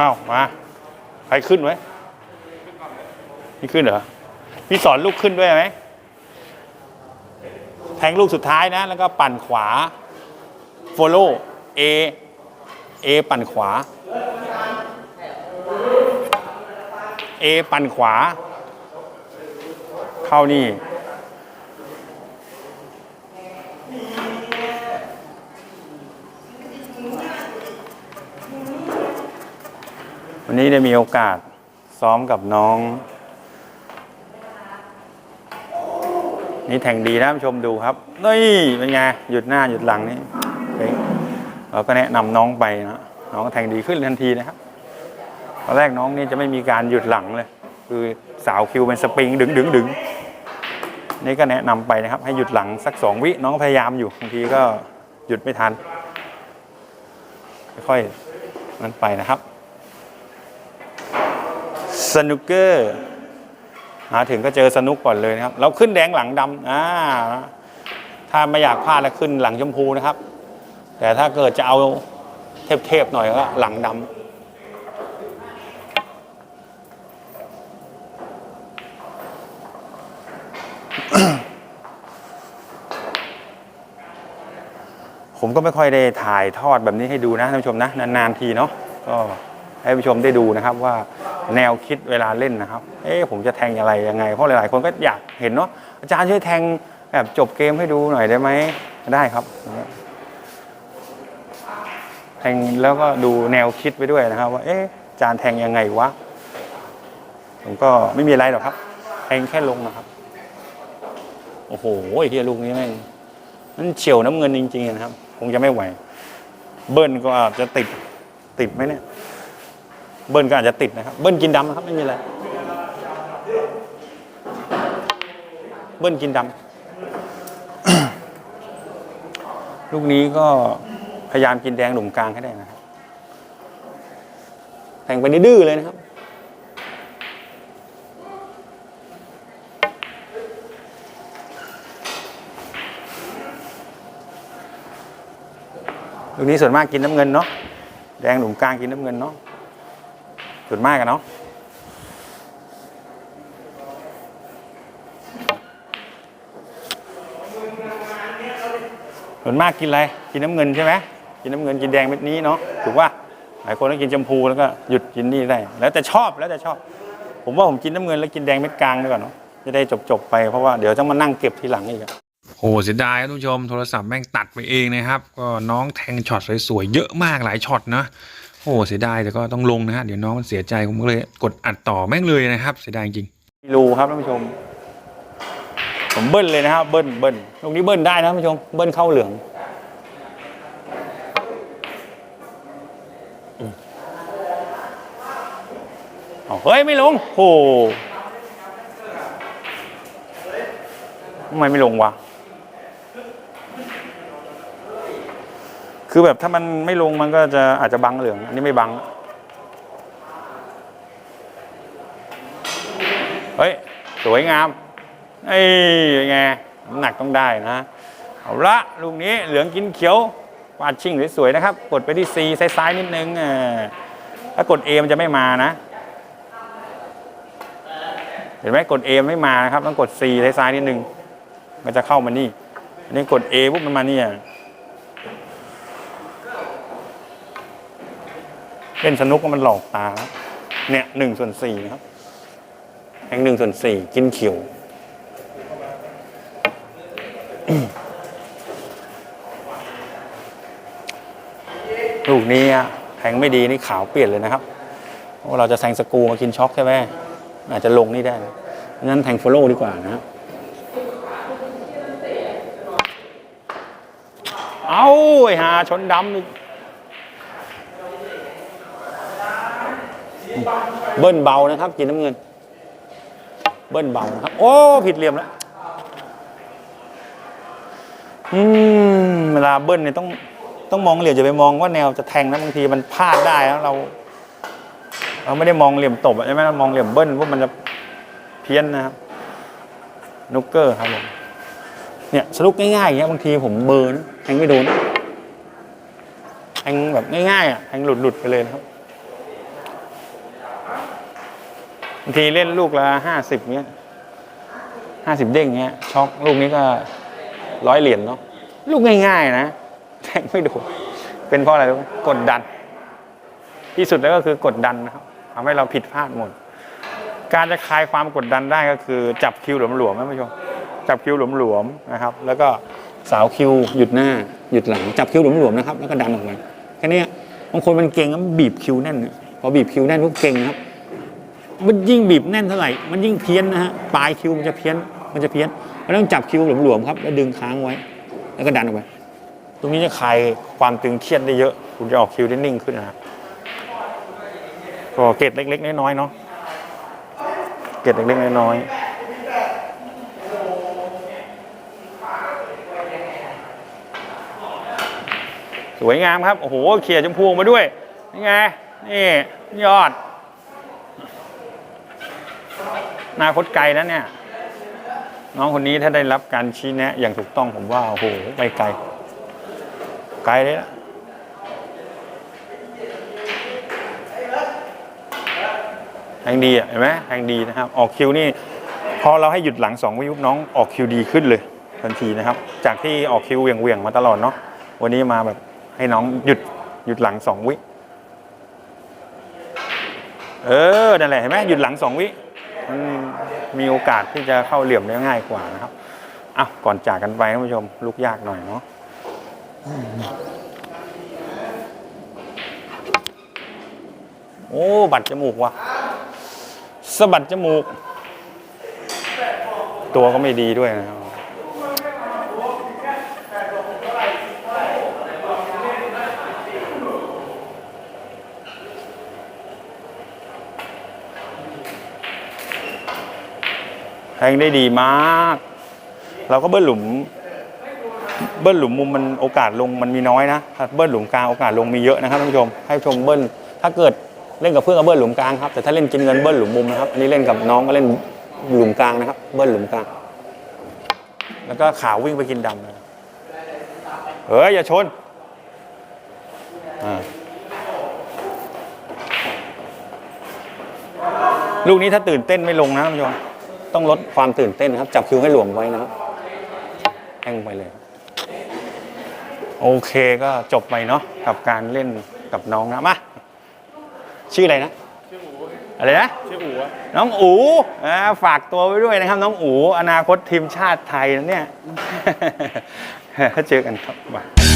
อ้าวมา ใครขึ้นไว้นี่ขึ้นเหรอพี่สอนลูกขึ้นด้วยไหมแทงลูกสุดท้ายนะ แล้วก็ปั่นขวา follow A A ปั่นขวา A ปั่นขวา เข้านี่ วันนี้ได้มีโอกาสซ้อมกับน้อง นี่แทงดีนะผู้ชมดูครับนี่เป็นไงหยุดหน้าหยุดหลังนี่เราก็แนะนำน้องไปนะน้องแทงดีขึ้นทันทีนะครับตอนแรกน้องนี่จะไม่มีการหยุดหลังเลย คือสาวคิวเป็นสปริงดึงดึงดึงนี่ก็แนะนำไปนะครับ ให้หยุดหลังสักสองวิน้องพยายามอยู่บางทีก็หยุดไม่ทันค่อยๆมันไปนะครับ สนุกเกอร์มาถึงก็เจอสนุกก่อนเลยนะครับ เราขึ้นแดงหลังดำอ่าถ้าไม่อยากพลาดแล้วขึ้นหลังชมพูนะครับ แต่ถ้าเกิดจะเอาเทพๆหน่อยก็หลังดำผมก็ไม่ค่อยได้ถ่ายทอดแบบนี้ให้ดูนะท่านผู้ชมนะ นาน ๆ ทีเนาะก็ ให้ผู้ชมได้ดูนะครับว่าแนวคิดเวลาเล่นนะครับ เอ๊ะผมจะแทงอะไรยังไง เพราะหลาย ๆ คนก็อยากเห็นเนาะอาจารย์ช่วยแทงแบบจบเกมให้ดูหน่อยได้ไหมได้ครับแทงแล้วก็ดูแนวคิดไปด้วยนะครับ ว่าเอ๊ะอาจารย์แทงยังไงวะผมก็ไม่มีอะไรหรอกครับแทงแค่ลงนะครับ โอ้โหเฮียลูกนี้แม่งมันเฉียวน้ำเงินจริง ๆ นะครับคงจะไม่ไหว เบิ้ลก็อาจจะติดติดไหมเนี่ย เบิ้ลก็อาจจะติดนะครับ เบิ้ลกินดำนะครับ ไม่มีอะไร เบิ้ลกินดำลูกนี้ก็พยายามกินแดงหลุมกลางให้ได้นะครับแทงไปดื้อเลยนะครับลูกนี้ส่วนมากกินน้ำเงินเนาะแดงหลุมกลางกินน้ำเงินเนาะ ส่วนมากกันเนาะส่วนมากกินอะไร กินน้ำเงินใช่ไหมกินน้ำเงินกินแดงเม็ดนี้เนาะถูกว่าหลายคนต้องกินชมพูแล้วก็หยุดกินนี่ได้ แล้วแต่ชอบแล้วแต่ชอบ ผมว่าผมกินน้ำเงินแล้วกินแดงเม็ดกลางดีกว่าเนาะจะได้จบๆไปเพราะว่าเดี๋ยวต้องมานั่งเก็บทีหลังอีกอะโอ้เสียดายทุกชม โทรศัพท์แม่งตัดไปเองนะครับ ก็น้องแทงช็อตสวยๆเยอะมากหลายช็อตนะ โอ้เสียดายแต่ก็ต้องลงนะฮะเดี๋ยวน้องมันเสียใจผมก็เลยกดอัดต่อแม่งเลยนะครับ เสียดายจริงรูครับท่านผู้ชม ผมเบิ้ลเลยนะครับเบิ้ลเบิ้ลลูกนี้เบิ้ลได้นะท่านผู้ชมเบิ้ลเข้าเหลืองเอาเฮ้ยไม่ลงโอ้ทำไมไม่ลงวะ คือแบบถ้ามันไม่ลงมันก็จะอาจจะบังเหลือง อันนี้ไม่บัง เฮ้ย สวยงามไอ้ไงน้ำหนักต้องได้นะ เอาละลูกนี้เหลืองกินเขียววาดชิ่งสวยๆนะครับ กดไปที่ C ซ้ายๆนิดนึงถ้ากด A มันจะไม่มานะ เห็นไหมกด A ไม่มานะครับ ต้องกด C ซ้ายๆนิดนึง มันจะเข้ามานี่ อันนี้กด A ปุ๊บมันมานี่อ เล่นสนุกมันหลอกตา เนี่ยหนึ่งส่วนสี่ครับแทงหนึ่งส่วนสี่กินเขียวลูกนี้แทงไม่ดีนี่ขาวเปลี่ยนเลยนะครับเพราะเราจะแทงสกูมากินช็อกใช่ไหมอาจจะลงนี่ได้นะงั้นแทงโฟโล่ดีกว่านะเอาไอ้หาชนดำอีก เบิ้ลเบานะครับกินน้ำเงิน เบิ้ลเบานะครับ โอ้ ผิดเหลี่ยมแล้วอืมเวลาเบิ้ลเนี่ยต้องต้องมองเหลี่ยมจะไปมองว่าแนวจะแทงนะบางทีมันพลาดได้แล้วเรา เราไม่ได้มองเหลี่ยมตบใช่ไหมเรามองเหลี่ยมเบิ้ลว่ามันจะเพี้ยนนะครับนุกเกอร์ครับผมเนี่ยสรุปง่ายๆอย่างเงี้ยบางทีผมเบอร์นะแทงไม่โดนแทงแบบง่ายๆอะแทงหลุดๆไปเลยนะครับ บางทีเล่นลูกละห้าสิบเนี้ยห้าสิบเด้งเงี้ยช็อกลูกนี้ก็ร้อยเหรียญเนาะลูกง่ายๆนะแทงไม่โดนเป็นเพราะอะไรรู้ไหมกดดัน ที่สุดแล้วก็คือกดดันนะครับทำให้เราผิดพลาดหมด การจะคลายความกดดันได้ก็คือ จับคิวหลวมๆนะผู้ชมจับคิวหลวมๆนะครับ แล้วก็สาวคิวหยุดหน้าหยุดหลังจับคิวหลวมๆนะครับ แล้วก็ดันออกมาแค่นี้บางคนมันเก่งแล้วมันบีบคิวแน่นพอบีบคิวแน่นปุ๊บเก่งครับ มันยิ่งบีบแน่นเท่าไหร่ มันยิ่งเพี้ยนนะฮะ ปลายคิวมันจะเพี้ยน มันจะเพี้ยนมันต้องจับคิวหลวมๆครับ แล้วดึงค้างไว้ แล้วก็ดันออกไป ตรงนี้จะคลายความตึงเครียดได้เยอะ คุณจะออกคิวได้นิ่งขึ้นนะครับก็เกร็ดเล็ก ๆ น้อยๆเนาะ เกร็ดเล็ก ๆ น้อยๆสวยงามครับ โอ้โห เขี่ยชมพูกมาด้วย นี่ไง นี่ ยอด อ นาคตไกลนะเนี่ย น้องคนนี้ถ้าได้รับการชี้แนะ อย่างถูกต้องผมว่าโอ้โหไปไกล ไกลเลยละแทงดีอะเห็นไหมแทงดีนะครับ ออกคิวนี่พอเราให้หยุดหลังสองวิยุบน้องออกคิวดีขึ้นเลยทันทีนะครับ จากที่ออกคิวเหวี่ยงมาตลอดเนาะวันนี้มาแบบให้น้องหยุดหยุดหลังสองวิ เออนั่นแหละเห็นไหมหยุดหลังสองวิ มันมีโอกาสที่จะเข้าเหลี่ยมได้ง่ายกว่านะครับอะก่อนจากกันไปท่านผู้ชมลุกยากหน่อยเนาะโอ้บัดจมูกว่ะสะบัดจมูก ตัวก็ไม่ดีด้วยนะครับ แทงได้ดีมาก เราก็เบิ้ลหลุม เบิ้ลหลุมมุมมันโอกาสลงมันมีน้อยนะเบิ้ลหลุมกลางโอกาสลงมีเยอะนะครับท่านผู้ชมให้ชมเบิ้ลถ้าเกิดเล่นกับเพื่อนก็เบิ้ลหลุมกลางครับแต่ถ้าเล่นกินเงินเบิ้ลหลุมมุมนะครับอันนี้เล่นกับน้องก็เล่นหลุมกลางนะครับ เบิ้ลหลุมกลาง แล้วก็ขาววิ่งไปกินดำเลยเฮ้ยอย่าชนอ่าลูกนี้ถ้าตื่นเต้นไม่ลงนะท่านผู้ชม ต้องลดความตื่นเต้นนะครับ จับคิวให้หลวมไว้นะครับแห้งไปเลย โอเคก็จบไปเนาะกับการเล่นกับน้องนะมาชื่ออะไรนะชื่ออูอะไรนะชื่ออูอะน้องอูอ่าฝากตัวไว้ด้วยนะครับ น้องอูอนาคตทีมชาติไทยนะเนี่ยเจอกันครับบ๊ายบาย